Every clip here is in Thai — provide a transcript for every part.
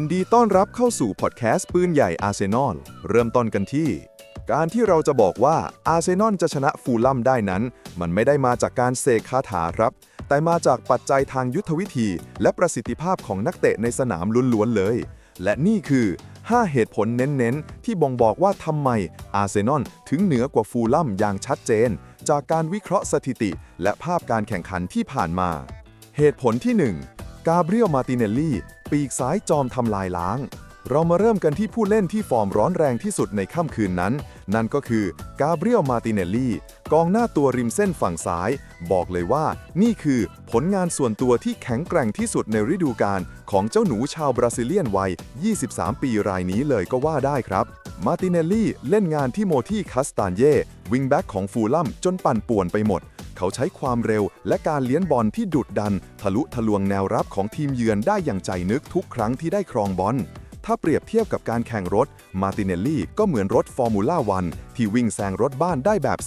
ยินดีต้อนรับเข้าสู่พอดแคสต์ปืนใหญ่อาร์เซนอลเริ่มต้นกันที่ การที่เราจะบอกว่าอาร์เซนอลจะชนะฟูลลัมได้นั้น มันไม่ได้มาจากการเสกคาถาครับ แต่มาจากปัจจัยทางยุทธวิธี และประสิทธิภาพของนักเตะในสนามล้วนๆเลย และนี่คือ 5 เหตุผลเน้นๆ ที่บ่งบอกว่าทำไมอาร์เซนอลถึงเหนือกว่าฟูลลัมอย่างชัดเจน จากการวิเคราะห์สถิติ และภาพการแข่งขันที่ผ่านมา เหตุผลที่ 1 กาเบรียลมาติเนลลี่ ปีกซ้ายจอมทำลายล้าง เรามาเริ่มกันที่ผู้เล่นที่ฟอร์มร้อนแรงที่สุดในค่ำคืนนั้น นั่นก็คือกาเบรียลมาติเนลลี่ กองหน้าตัวริมเส้นฝั่งซ้าย บอกเลยว่านี่คือผลงานส่วนตัวที่แข็งแกร่งที่สุดในฤดูกาลของเจ้าหนูชาวบราซิเลียนวัย 23 ปีรายนี้เลยก็ว่าได้ครับ มาติเนลลี่เล่นงานที่โมที่คัสตานเย่วิงแบ็กของฟูลัมจนปั่นป่วนไปหมด เขาใช้ความเร็วและการเลี้ยนบอลที่ดุดดัน ทะลุทะลวงแนวรับของทีมเยือนได้อย่างใจนึกทุกครั้งที่ได้ครองบอลถ้าเปรียบเทียบกับการแข่งรถ มาติเนลลี่ก็เหมือนรถฟอร์มูล่าวันที่วิ่งแซงรถบ้านได้แบบ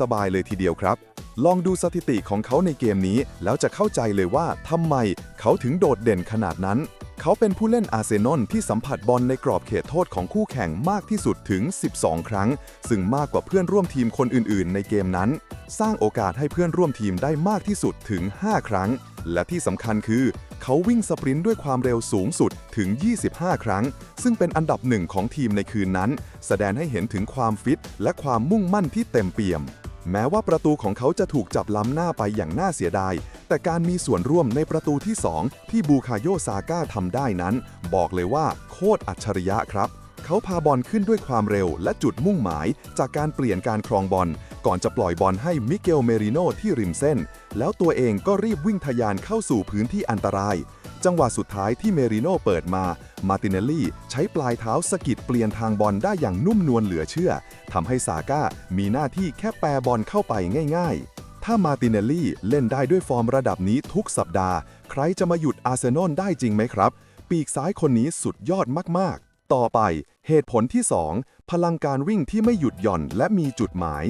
สบายๆเลยทีเดียวครับ ลองดูสถิติของเขาในเกมนี้ แล้วจะเข้าใจเลยว่าทำไมเขาถึงโดดเด่นขนาดนั้น เขาเป็นผู้เล่นอาร์เซนอลที่สัมผัสบอลในกรอบเขตโทษของคู่แข่งมากที่สุดถึง 12 ครั้ง ซึ่งมากกว่าเพื่อนร่วมทีมคนอื่นๆ ในเกมนั้น สร้างโอกาสให้เพื่อนร่วมทีมได้มากที่สุดถึง 5 ครั้ง และที่สำคัญคือ เขาวิ่งสปรินต์ด้วยความเร็วสูงสุดถึง 25 ครั้ง ซึ่งเป็นอันดับหนึ่งของทีมในคืนนั้น แสดงให้เห็นถึงความฟิต และความมุ่งมั่นที่เต็มเปี่ยม แม้ว่าประตูของเขาจะถูกจับล้ำหน้าไปอย่างน่าเสียดาย แต่การมีส่วนร่วมในประตูที่ 2 ที่บูคาโยซาก้าทำได้นั้น บอกเลยว่าโคตรอัจฉริยะครับ เขาพาบอลขึ้นด้วยความเร็วและจุดมุ่งหมาย จากการเปลี่ยนการครองบอล ก่อนจะปล่อยบอลให้มิเกลเมริโนที่ริมเส้น แล้วตัวเองก็รีบวิ่งทะยานเข้าสู่พื้นที่อันตราย จังหวะสุดท้ายที่เมริโนเปิดมา มาติเนลลี่ใช้ปลายเท้าสกิดเปลี่ยนทางบอลได้อย่างนุ่มนวลเหลือเชื่อทำให้ซาก้ามีหน้าที่แค่แปรบอลเข้าไปง่าย ๆถ้ามาติเนลลี่เล่นได้ด้วยฟอร์มระดับนี้ทุกสัปดาห์ ใครจะมาหยุดอาร์เซนอลได้จริงไหมครับ ปีกซ้ายคนนี้สุดยอดมาก ๆ ต่อไปเหตุผลที่ 2 พลังการวิ่งที่ไม่หยุดหย่อนและมีจุดหมาย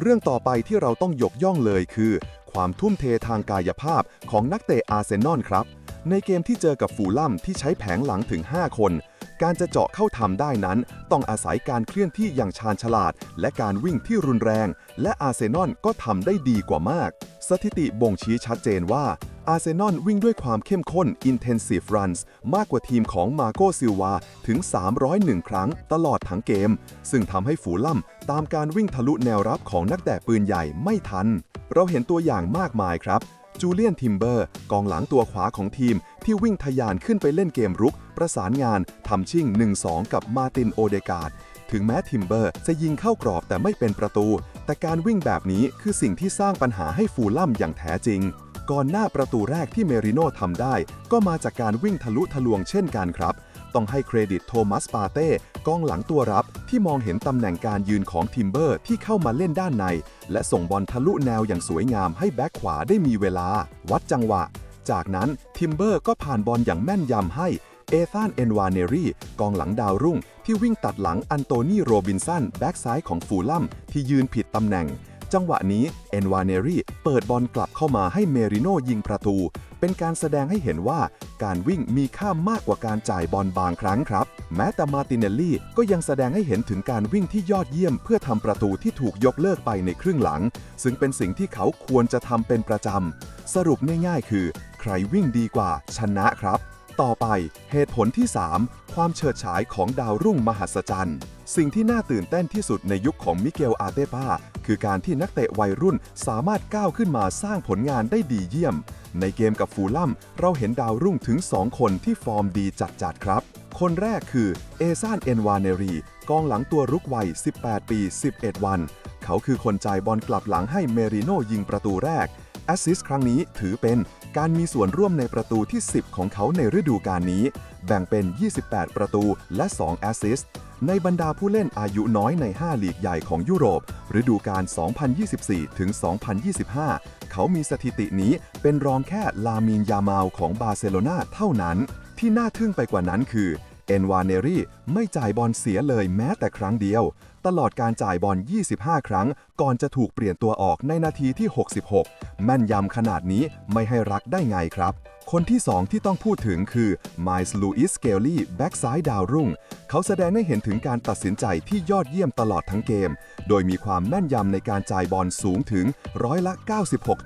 เรื่องต่อไปที่เราต้องยกย่องเลยคือ ความทุ่มเททางกายภาพของนักเตะอาร์เซนอลครับ ในเกมที่เจอกับฟูลลัมที่ใช้แผงหลังถึง 5 คน การจะเจาะเข้าทำได้นั้น ต้องอาศัยการเคลื่อนที่อย่างชาญฉลาด และการวิ่งที่รุนแรง และอาร์เซนอลก็ทำได้ดีกว่ามาก สถิติบ่งชี้ชัดเจนว่า อาร์เซนอลวิ่งด้วยความเข้มข้น intensive runs มากกว่าทีมของมาโกซิลวาถึง 301 ครั้งตลอดทั้งเกม ซึ่งทำให้ฟูลลัมตามการวิ่งทะลุแนวรับของนักแตะปืนใหญ่ไม่ทัน เราเห็นตัวอย่างมากมายครับ จูเลียนทิมเบอร์ กองหลังตัวขวาของทีม ที่วิ่งทะยานขึ้นไปเล่นเกมรุก ประสานงานทำชิ่ง 1-2 กับมาตินโอเดกาดถึงแม้ทิมเบอร์จะยิงเข้ากรอบแต่ไม่เป็นประตู แต่การวิ่งแบบนี้คือสิ่งที่สร้างปัญหาให้ฟูลลัมอย่างแท้จริง ก่อนหน้าประตูแรกที่เมริโน่ทำได้ ก็มาจากการวิ่งทะลุทะลวงเช่นกันครับ ต้องให้เครดิตโทมัสปาเต้กองหลังตัวรับที่มองเห็นตำแหน่งการยืนของทิมเบอร์ที่เข้ามาเล่นด้านใน และส่งบอลทะลุแนวอย่างสวยงามให้แบ็คขวาได้มีเวลา วัดจังหวะ จากนั้นทิมเบอร์ก็ผ่านบอลอย่างแม่นยำให้เอธานเอนวาเนรีกองหลังดาวรุ่ง ที่วิ่งตัดหลังอันโตนีโรบินสันแบ็กซ้ายของฟูลลัมที่ยืนผิดตำแหน่ง จังหวะนี้เอนวาเนรีเปิดบอลกลับเข้ามาให้เมริโนยิงประตู เป็นการแสดงให้เห็นว่าการวิ่งมีค่ามากกว่าการจ่ายบอลบางครั้งครับ แม้แต่มาติเนลลี่ก็ยังแสดงให้เห็นถึงการวิ่งที่ยอดเยี่ยมเพื่อทำประตูที่ถูกยกเลิกไปในครึ่งหลัง ซึ่งเป็นสิ่งที่เขาควรจะทำเป็นประจำ สรุปง่ายๆ คือ ใครวิ่งดีกว่าชนะครับต่อไปเหตุผลที่ 3 ความเฉิดฉายของดาวรุ่งมหัศจรรย์ สิ่งที่น่าตื่นเต้นที่สุดในยุคของมิเกลอาเตปา คือการที่นักเตะวัยรุ่นสามารถก้าวขึ้นมาสร้างผลงานได้ดีเยี่ยม ในเกมกับฟูลลัมเราเห็นดาวรุ่งถึง 2 คนที่ฟอร์มดีจัดๆครับ คนแรกคือเอซานเอนวาเนรี กองหลังตัวรุกวัย 18 ปี 11 วัน เขาคือคนจ่ายบอลกลับหลังให้เมริโนยิงประตูแรก แอสซิสครั้งนี้ถือเป็นการมีส่วนร่วมในประตูที่ 10 ของเขาในฤดูกาลนี้ แบ่งเป็น 28 ประตูและ 2 แอสซิส ในบรรดาผู้เล่นอายุน้อยใน 5 ลีกใหญ่ของยุโรป ฤดูกาล 2024 ถึง 2025 เขามีสถิตินี้เป็นรองแค่ลามินยามาลของบาร์เซโลนาเท่านั้น ที่น่าทึ่งไปกว่านั้นคือ เอนวานเนรีไม่จ่ายบอลเสียเลยแม้แต่ครั้งเดียว ตลอดการจ่ายบอล 25 ครั้ง ก่อนจะถูกเปลี่ยนตัวออกในนาทีที่ 66 แม่นยำขนาดนี้ไม่ให้รักได้ไงครับ คนที่2ที่ต้องพูดถึงคือ Miles Lewis Skelly แบ็กซ้ายดาวรุ่ง เขาแสดงให้เห็นถึงการตัดสินใจที่ยอดเยี่ยมตลอดทั้งเกม โดยมีความแม่นยำในการจ่ายบอลสูงถึงร้อยละ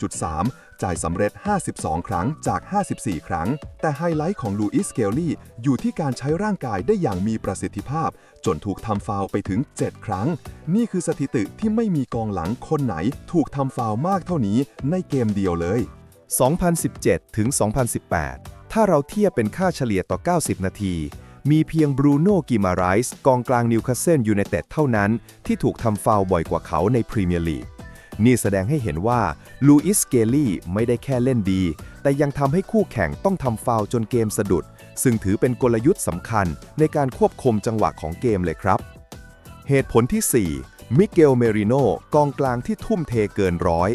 96.3 จ่ายสำเร็จ 52 ครั้งจาก 54 ครั้ง แต่ไฮไลท์ของลูอิสเกลลี่อยู่ที่การใช้ร่างกายได้อย่างมีประสิทธิภาพ จนถูกทำฟาวไปถึง 7 ครั้ง นี่คือสถิติที่ไม่มีกองหลังคนไหน ถูกทำฟาวมากเท่านี้ในเกมเดียวเลย 2017 ถึง 2018 ถ้าเราเทียบเป็นค่าเฉลี่ยต่อ 90 นาที มีเพียงบรูโน่กิมาไรส์กองกลางนิวคาสเซิลยูไนเต็ดเท่านั้น ที่ถูกทำฟาวบ่อยกว่าเขาในพรีเมียร์ลีก นี่แสดงให้เห็นว่าลูอิส เกลลี่ไม่ได้แค่เล่นดี แต่ยังทำให้คู่แข่งต้องทำฟาวจนเกมสะดุด ซึ่งถือเป็นกลยุทธ์สำคัญในการควบคุมจังหวะของเกมเลยครับ เหตุผลที่ 4มิเกล เมริโนกองกลางที่ทุ่มเทเกินร้อย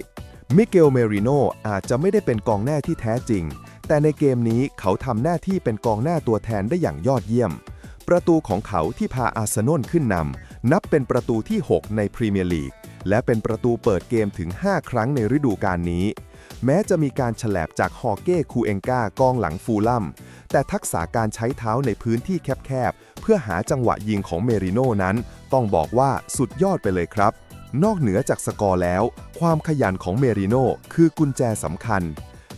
มิเกลเมริโนอาจจะไม่ได้เป็นกองหน้าที่แท้จริง แต่ในเกมนี้เขาทำหน้าที่เป็นกองหน้าตัวแทนได้อย่างยอดเยี่ยม ประตูของเขาที่พาอาร์เซนอลขึ้นนำนับเป็นประตูที่ 6 ในพรีเมียร์ลีก และเป็นประตูเปิดเกมถึง 5 ครั้งในฤดูกาลนี้ แม้จะมีการฉลบจากฮอเก้คูเองกากองหลังฟูลัม แต่ทักษะการใช้เท้าในพื้นที่แคบๆ เพื่อหาจังหวะยิงของเมริโนนั้น ต้องบอกว่าสุดยอดไปเลยครับ นอกเหนือจากสกอร์แล้ว ความขยันของเมริโน่คือกุญแจสำคัญ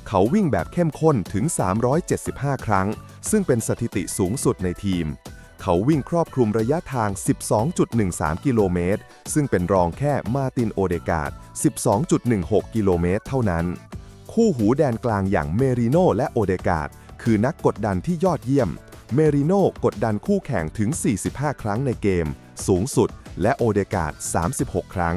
เขาวิ่งแบบเข้มข้นถึง 375 ครั้ง ซึ่งเป็นสถิติสูงสุดในทีม เขาวิ่งครอบคลุมระยะทาง 12.13 กิโลเมตร ซึ่งเป็นรองแค่มาตินโอเดกาด12.16 กิโลเมตรเท่านั้น คู่หูแดนกลางอย่างเมริโน่และโอเดกาดคือนักกดดันที่ยอดเยี่ยม เมริโน่กดดันคู่แข่งถึง 45 ครั้งในเกม สูงสุด และโอเดกาด 36 ครั้ง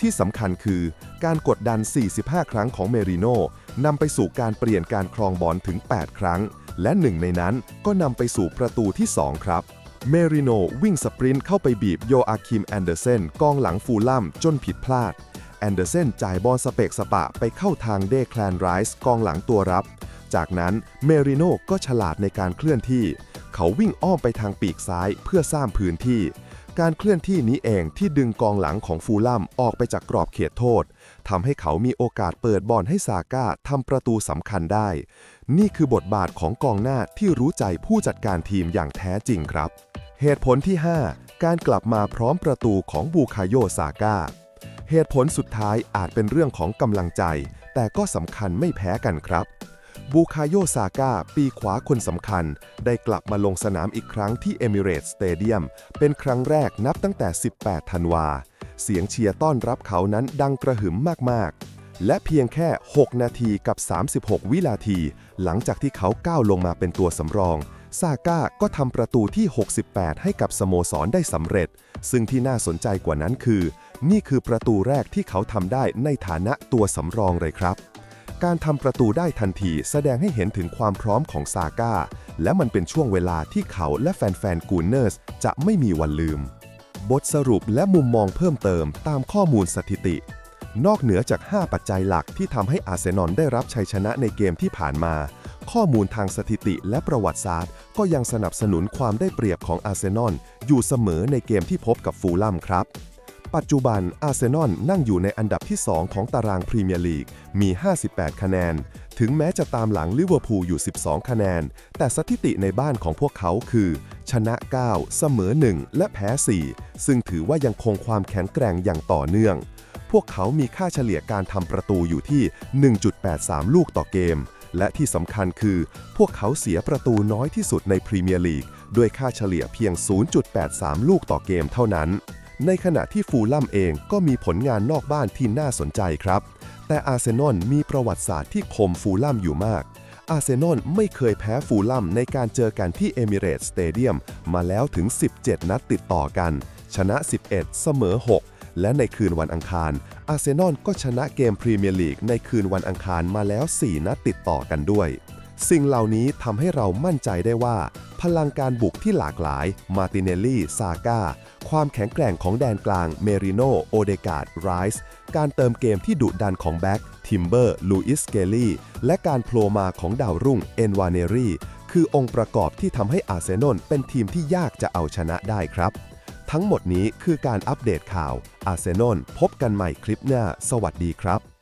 ที่สำคัญคือ การกดดัน 45 ครั้งของเมริโน่นำไปสู่การเปลี่ยนการครองบอลถึง 8 ครั้ง และหนึ่งในนั้นก็นำไปสู่ประตูที่ 2 ครับเมริโน่วิ่งสปรินต์เข้าไปบีบโยอาคิมแอนเดอร์เซนกองหลังฟูลลัมจนผิดพลาด แอนเดอร์เซนจ่ายบอลสเปกสปะไปเข้าทางเดแคลนไรส์กองหลังตัวรับ จากนั้นเมริโน่ก็ฉลาดในการเคลื่อนที่ เขาวิ่งอ้อมไปทางปีกซ้ายเพื่อสร้างพื้นที่ การเคลื่อนที่นี้เองที่ดึงกองหลังของฟูลลัมออกไปจากกรอบเขตโทษทำให้เขามีโอกาสเปิดบอลให้ซาก้าทำประตูสำคัญได้ นี่คือบทบาทของกองหน้าที่รู้ใจผู้จัดการทีมอย่างแท้จริงครับ เหตุผลที่ 5 การกลับมาพร้อมประตูของบูคาโยซาก้าเหตุผลสุดท้ายอาจเป็นเรื่องของกำลังใจ แต่ก็สำคัญไม่แพ้กันครับ บูคาโยซาก้าปีขวาคนสำคัญ ได้กลับมาลงสนามอีกครั้งที่เอมิเรตสเตเดียมเป็นครั้งแรกนับตั้งแต่ 18 ธันวา เสียงเชียร์ต้อนรับเขานั้นดังกระหึ่มมาก ๆ และเพียงแค่ 6 นาทีกับ 36 วินาที หลังจากที่เขาก้าวลงมาเป็นตัวสำรองซาก้าก็ทำประตูที่ 68 ให้กับสโมสรได้สำเร็จ ซึ่งที่น่าสนใจกว่านั้นคือ นี่คือประตูแรกที่เขาทำได้ในฐานะตัวสำรองเลยครับ การทำประตูได้ทันทีแสดงให้เห็นถึงความพร้อมของซาก้า และมันเป็นช่วงเวลาที่เขาและแฟนๆกูเนอร์สจะไม่มีวันลืม บทสรุปและมุมมองเพิ่มเติมตามข้อมูลสถิติ นอกเหนือจาก 5 ปัจจัยหลักที่ทำให้อาร์เซนอลได้รับชัยชนะในเกมที่ผ่านมา ข้อมูลทางสถิติและประวัติศาสตร์ ก็ยังสนับสนุนความได้เปรียบของอาร์เซนอลอยู่เสมอในเกมที่พบกับฟูลลัมครับ ปัจจุบันอาร์เซนอลนั่งอยู่ในอันดับที่ 2 ของตารางพรีเมียร์ลีก มี 58 คะแนน ถึงแม้จะตามหลังลิเวอร์พูลอยู่ 12 คะแนน แต่สถิติในบ้านของพวกเขาคือ ชนะ 9 เสมอ 1 และแพ้ 4 ซึ่งถือว่ายังคงความแข็งแกร่งอย่างต่อเนื่อง พวกเขามีค่าเฉลี่ยการทำประตูอยู่ที่ 1.83 ลูกต่อเกม และที่สำคัญคือ พวกเขาเสียประตูน้อยที่สุดในพรีเมียร์ลีก ด้วยค่าเฉลี่ยเพียง 0.83 ลูกต่อเกมเท่านั้น ในขณะที่ฟูลัมเองก็มีผลงานนอกบ้านที่น่าสนใจครับ แต่อาร์เซนอลมีประวัติศาสตร์ที่คมฟูลัมอยู่มาก อาร์เซนอลไม่เคยแพ้ฟูลลัมในการเจอกันที่เอมิเรตสเตเดียมมาแล้วถึง 17 นัดติดต่อกัน ชนะ 11 เสมอ 6 และในคืนวันอังคาร อาร์เซนอลก็ชนะเกมพรีเมียร์ลีกในคืนวันอังคารมาแล้ว 4 นัดติดต่อกันด้วยสิ่งเหล่านี้ทำให้เรามั่นใจได้ว่า พลังการบุกที่หลากหลาย มาติเนลลี่ ซาก้า ความแข็งแกร่งของแดนกลางเมริโนโอเดกาดไรส์การเติมเกมที่ดุดันของแบ็กทิมเบอร์ลูอิสเกลลี่และการโผล่มาของดาวรุ่งเอนวาเนรีคือองค์ประกอบที่ทำให้อาร์เซนอลเป็นทีมที่ยากจะเอาชนะได้ครับ ทั้งหมดนี้คือการอัปเดตข่าวอาร์เซนอลพบกันใหม่คลิปหน้า สวัสดีครับ